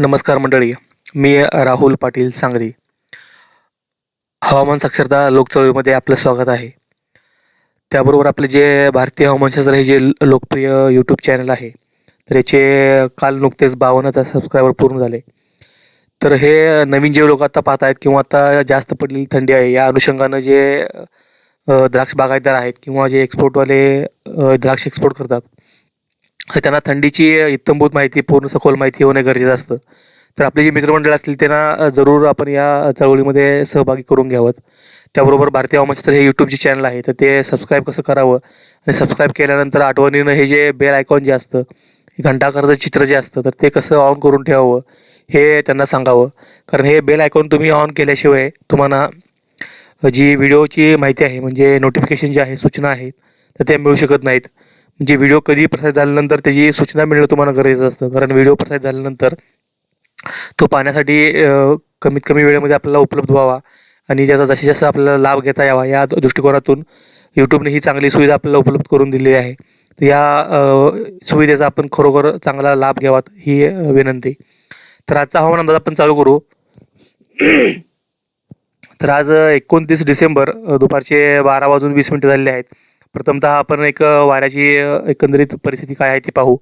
नमस्कार मंडळी. मी राहुल पाटील सांगली. हवामान साक्षरता लोकचळवळीमध्ये आपलं स्वागत आहे. त्याबरोबर आपले जे भारतीय हवामानशास्त्र हे जे लोकप्रिय यूट्यूब चॅनल आहे तर याचे काल नुकतेच बावन्न हजार सबस्क्रायबर पूर्ण झाले. तर हे नवीन जे लोक आता पाहत आहेत किंवा आता जास्त पडलेली थंडी आहे या अनुषंगानं जे द्राक्ष बागायतदार आहेत किंवा जे एक्सपोर्टवाले द्राक्ष एक्सपोर्ट करतात तर त्यांना थंडीची इत्तमभूत माहिती पूर्ण सखोल माहिती होणे गरजेचं असतं. तर आपले जे मित्रमंडळ असतील त्यांना जरूर आपण या चळवळीमध्ये सहभागी करून घ्यावं. त्याबरोबर भारतीय हवामानशास्त्र हे यूट्यूब जे चॅनल आहे तर ते सबस्क्राईब कसं करावं आणि सबस्क्राईब केल्यानंतर आठवणीनं हे जे बेल आयकॉन जे असतं हे घंटाकरचं चित्र जे असतं तर ते कसं ऑन करून ठेवावं हे त्यांना सांगावं. कारण हे बेल आयकॉन तुम्ही ऑन केल्याशिवाय तुम्हाला जी व्हिडिओची माहिती आहे म्हणजे नोटिफिकेशन जे आहे सूचना आहेत तर त्या मिळू शकत नाहीत. म्हणजे व्हिडिओ कधी प्रसारित झाल्यानंतर त्याची सूचना मिळणं तुम्हाला गरजेचं असतं. कारण व्हिडिओ प्रसारित झाल्यानंतर तो पाहण्यासाठी कमीत कमी वेळेमध्ये आपल्याला उपलब्ध व्हावा. आणि ज्याचा जसे जास्त आपल्याला लाभ घेता यावा या दृष्टिकोनातून यूट्यूबने ही चांगली सुविधा आपल्याला उपलब्ध करून दिलेली आहे. तर या सुविधेचा आपण खरोखर चांगला लाभ घ्यावा ही विनंती. तर आजचा हवामान अंदाज आपण चालू करू. तर आज एकोणतीस डिसेंबर दुपारचे बारा वाजून वीस मिनटं झालेले आहेत. प्रथमतः आपण एक वाऱ्याची एकंदरीत परिस्थिती काय आहे ती पाहू.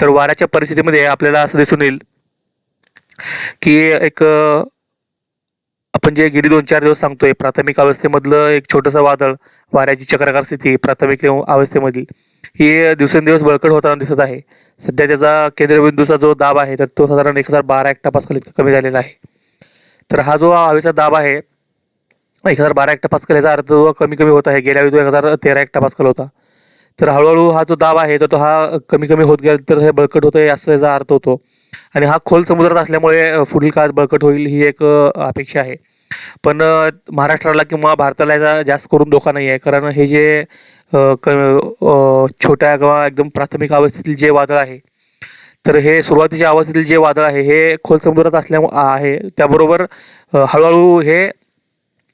तर वाऱ्याच्या परिस्थितीमध्ये आपल्याला असं दिसून येईल की एक आपण जे गेली दोन चार दिवस सांगतोय प्राथमिक अवस्थेमधलं एक छोटंसं वादळ वाऱ्याची चक्राकार स्थिती प्राथमिक अवस्थेमधील ही दिवसेंदिवस बळकट होताना दिसत आहे. सध्या त्याचा केंद्रबिंदूचा जो दाब आहे तर तो साधारण एक हजार बारा एकटापासखाली कमी झालेला आहे. तर हा जो हवेचा दाब आहे एक हजार बारा एकटापासकल याचा अर्थ कमी कमी होत आहे गेल्या वेळी तो एक हजार तेरा एकटापासकल होता. तर हळूहळू हा जो दाब आहे तर तो हा कमी कमी होत गेला तर हे बळकट होतं असं याचा अर्थ होतो. आणि हा खोल समुद्रात असल्यामुळे पुढील काळात बळकट होईल ही एक अपेक्षा आहे. पण महाराष्ट्राला किंवा भारताला याचा जास्त करून धोका नाही आहे कारण हे जे क छोट्या किंवा एकदम प्राथमिक अवस्थेतील जे वादळ आहे तर हे सुरुवातीच्या अवस्थेतील जे वादळ आहे हे खोल समुद्रात असल्यामुळे आहे. त्याबरोबर हळूहळू हे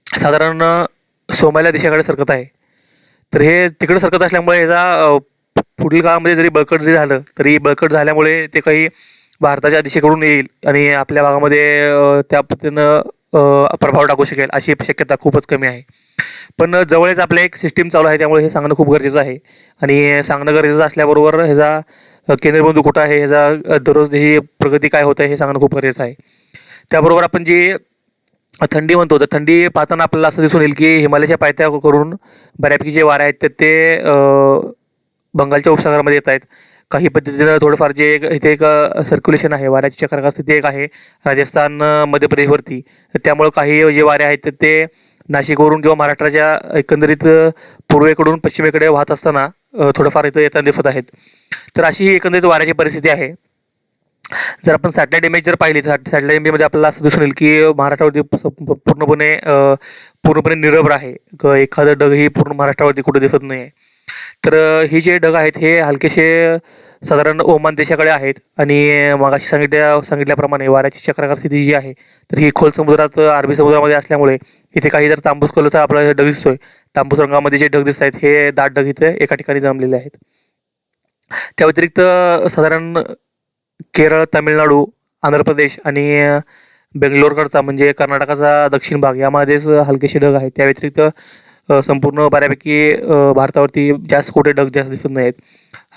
साधारण अ, सोमालिया देशाकडे सरकत आहे. तर हे तिकडे सरकत असल्यामुळे याचा पुढील काळामध्ये जरी बळकट जरी झालं तरी बळकट झाल्यामुळे ते काही भारताच्या दिशेकडून येईल आणि आपल्या भागामध्ये त्या पद्धतीनं प्रभाव टाकू शकेल अशी शक्यता खूपच कमी आहे. पण जवळच आपलं एक सिस्टीम चालू आहे त्यामुळे हे सांगणं खूप गरजेचं आहे. आणि सांगणं गरजेचं असल्याबरोबर ह्याचा अ, केंद्रबिंदू कुठं आहे ह्याचा दररोज ही प्रगती काय होत आहे हे सांगणं खूप गरजेचं आहे. त्याबरोबर आपण जी थंडी म्हणतो तर थंडी पाहताना आपल्याला असं दिसून येईल की हिमालयाच्या पायथ्या करून बऱ्यापैकी जे वारे आहेत तर ते बंगालच्या उपसागरामध्ये येत आहेत. काही पद्धतीनं थोडंफार जे एक इथे एक सर्क्युलेशन आहे वाऱ्याची चक्रकार स्थिती एक आहे राजस्थान मध्य प्रदेशवरती. तर त्यामुळं काही जे वारे आहेत तर ते नाशिकवरून किंवा महाराष्ट्राच्या एकंदरीत पूर्वेकडून पश्चिमेकडे वाहत असताना थोडंफार इथं येताना दिसत आहेत. तर अशी ही एकंदरीत वाऱ्याची परिस्थिती आहे. जर आपण सॅटेलाईट इमेज जर पाहिली तर सॅटेलाईट इमेजमध्ये आपल्याला असं दिसून येईल की महाराष्ट्रावरती प- पूर्णपणे पूर्णपणे निरभ्र आहे. एखादं ढग ही पूर्ण महाराष्ट्रावरती कुठं दिसत नाही आहे तर हे जे ढग आहेत हे हलकेसे साधारण ओमान देशाकडे आहेत. आणि मगाशी सांगितल्या सांगितल्याप्रमाणे वाऱ्याची चक्राकार स्थिती जी आहे तर ही खोल समुद्रात अरबी समुद्रामध्ये असल्यामुळे इथे काही जर तांबूस कलरचा आपला ढग दिसतोय तांबूस रंगामध्ये जे ढग दिसत आहेत हे दाट ढग इथे एका ठिकाणी जमलेले आहेत. त्या व्यतिरिक्त साधारण केरळ तामिळनाडू आंध्र प्रदेश आणि बेंगलोरकडचा म्हणजे कर्नाटकाचा दक्षिण भाग यामध्येच हलकेसे ढग आहेत. त्या व्यतिरिक्त संपूर्ण बऱ्यापैकी भारतावरती जास्त कुठे ढग जास्त दिसत नाहीत.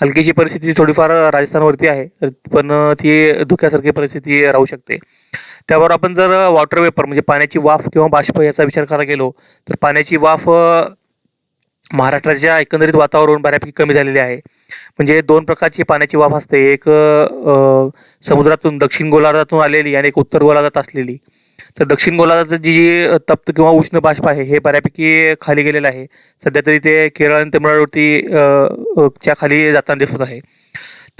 हलकीची परिस्थिती थोडीफार राजस्थानवरती आहे पण ती धुक्यासारखी परिस्थिती राहू शकते. त्यावर आपण जर वॉटर वेपर म्हणजे पाण्याची वाफ किंवा बाष्प याचा विचार करायला गेलो तर पाण्याची वाफ महाराष्ट्राच्या एकंदरीत वातावरण बऱ्यापैकी कमी झालेली आहे. म्हणजे दोन प्रकारची पाण्याची वाफ असते. एक समुद्रातून दक्षिण गोलार्धातून आलेली आणि एक उत्तर गोलार्धात असलेली. तर दक्षिण गोलार्धात जी जी तप्त किंवा उष्ण बाष्प आहे हे बऱ्यापैकी खाली गेलेलं आहे. सध्या तरी ते केरळ आणि तमिळनाडूवरती च्या खाली जाताना दिसत आहे.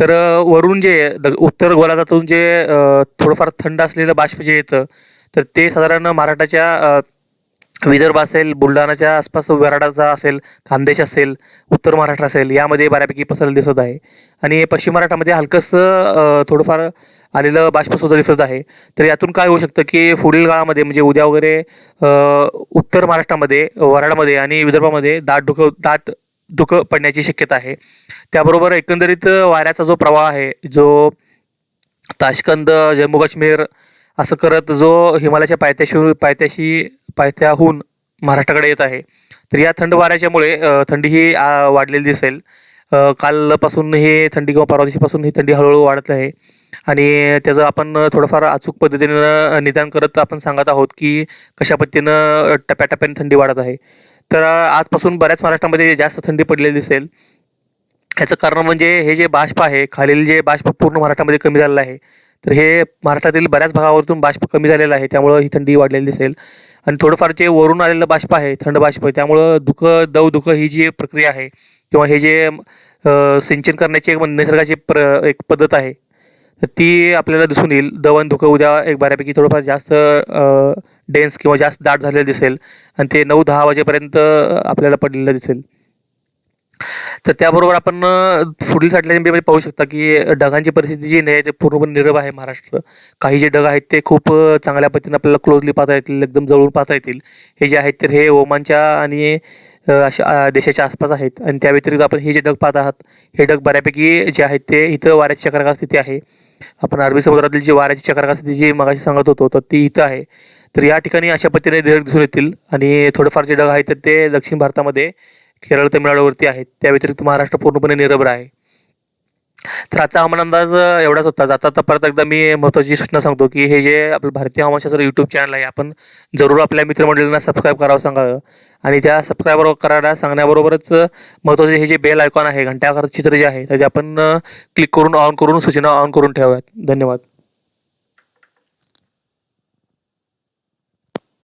तर वरून जे द उत्तर गोलार्धातून जे थोडंफार थंड असलेलं बाष्प जे येतं तर ते साधारण महाराष्ट्राच्या विदर्भ असेल बुलढाणाच्या आसपास वराडाचा असेल खानदेश असेल उत्तर महाराष्ट्र असेल यामध्ये बऱ्यापैकी पसरलं दिसत आहे. आणि पश्चिम महाराष्ट्रामध्ये हलकंसं थोडंफार आलेलं बाष्पसुद्धा दिसत आहे. तर यातून काय होऊ शकतं की पुढील काळामध्ये म्हणजे उद्या वगैरे उत्तर महाराष्ट्रामध्ये वराडामध्ये आणि विदर्भामध्ये दाट धुकं दाट धुकं पडण्याची शक्यता आहे. त्याबरोबर एकंदरीत वाऱ्याचा जो प्रवाह आहे जो ताशकंद जम्मू काश्मीर असं करत जो हिमालयाच्या पायथ्याशी पायथ्याशी पायथ्याहून महाराष्ट्राकडे येत आहे. तर या थंड वाऱ्याच्यामुळे थंडी ही वाढलेली दिसेल. कालपासून ही थंडी किंवा परवा दिवशीपासून ही थंडी हळूहळू वाढत आहे. आणि त्याचं आपण थोडंफार अचूक पद्धतीनं निदान करत आपण सांगत आहोत की कशा पद्धतीनं टप्प्याटप्प्याने थंडी वाढत आहे. तर आजपासून बऱ्याच महाराष्ट्रामध्ये जास्त थंडी पडलेली दिसेल. ह्याचं कारण म्हणजे हे जे बाष्प आहे खालील जे बाष्प पूर्ण महाराष्ट्रामध्ये कमी झालेलं आहे. तर हे महाराष्ट्रातील बऱ्याच भागावरतून बाष्प कमी झालेलं आहे त्यामुळं ही थंडी वाढलेली दिसेल. आणि थोडंफार जे वरून आलेलं बाष्प आहे थंड बाष्प आहे त्यामुळं धुकं दव दुःख ही जी प्रक्रिया आहे किंवा हे जे सिंचन करण्याची एक निसर्गाची प्र एक पद्धत आहे ती आपल्याला दिसून येईल. दवन धुकं उद्या एक बऱ्यापैकी थोडंफार जास्त डेन्स किंवा जास्त दाट झालेलं दिसेल आणि ते नऊ दहा वाजेपर्यंत आपल्याला पडलेलं दिसेल. तर त्याबरोबर आपण पुढील साठल्यामध्ये पाहू शकता की ढगांची परिस्थिती जी आहे ते पूर्णपणे निरभ आहे महाराष्ट्र. काही जे ढग आहेत ते खूप चांगल्या पद्धतीने आपल्याला क्लोजली पाहता येतील एकदम जवळून पाहता येतील. हे जे आहेत तर हे ओमानच्या आणि अशा देशाच्या आसपास आहेत. आणि त्या व्यतिरिक्त आपण हे जे ढग पाहत आहात हे ढग बऱ्यापैकी जे आहेत ते इथं वाऱ्याची चक्राकार स्थिती आहे. आपण अरबी समुद्रातील जी वाऱ्याची चक्राकार स्थिती जी मगाशी सांगत होतो तर ती इथं आहे. तर या ठिकाणी अशा पद्धतीने ढग दिसून येतील. आणि थोडेफार जे ढग आहेत तर ते दक्षिण भारतामध्ये केरळ तमिळनाडूवरती आहेत. त्या व्यतिरिक्त महाराष्ट्र पूर्णपणे निरभर आहे. तर आजचा हवामान अंदाज एवढाच होता. जाता आता परत एकदा मी महत्त्वाची सूचना सांगतो की हे जे आपलं भारतीय हवामानशास्त्र यूट्यूब चॅनल आहे आपण जरूर आपल्या मित्रमंडळींना सबस्क्राईब करावं सांगावं आणि त्या सबस्क्राईबर करायला सांगण्याबरोबरच महत्त्वाचे हे जे बेल आयकॉन आहे घंटाघर चित्र जे आहे त्याचे आपण क्लिक करून ऑन करून सूचना ऑन करून ठेवाव्यात धन्यवाद.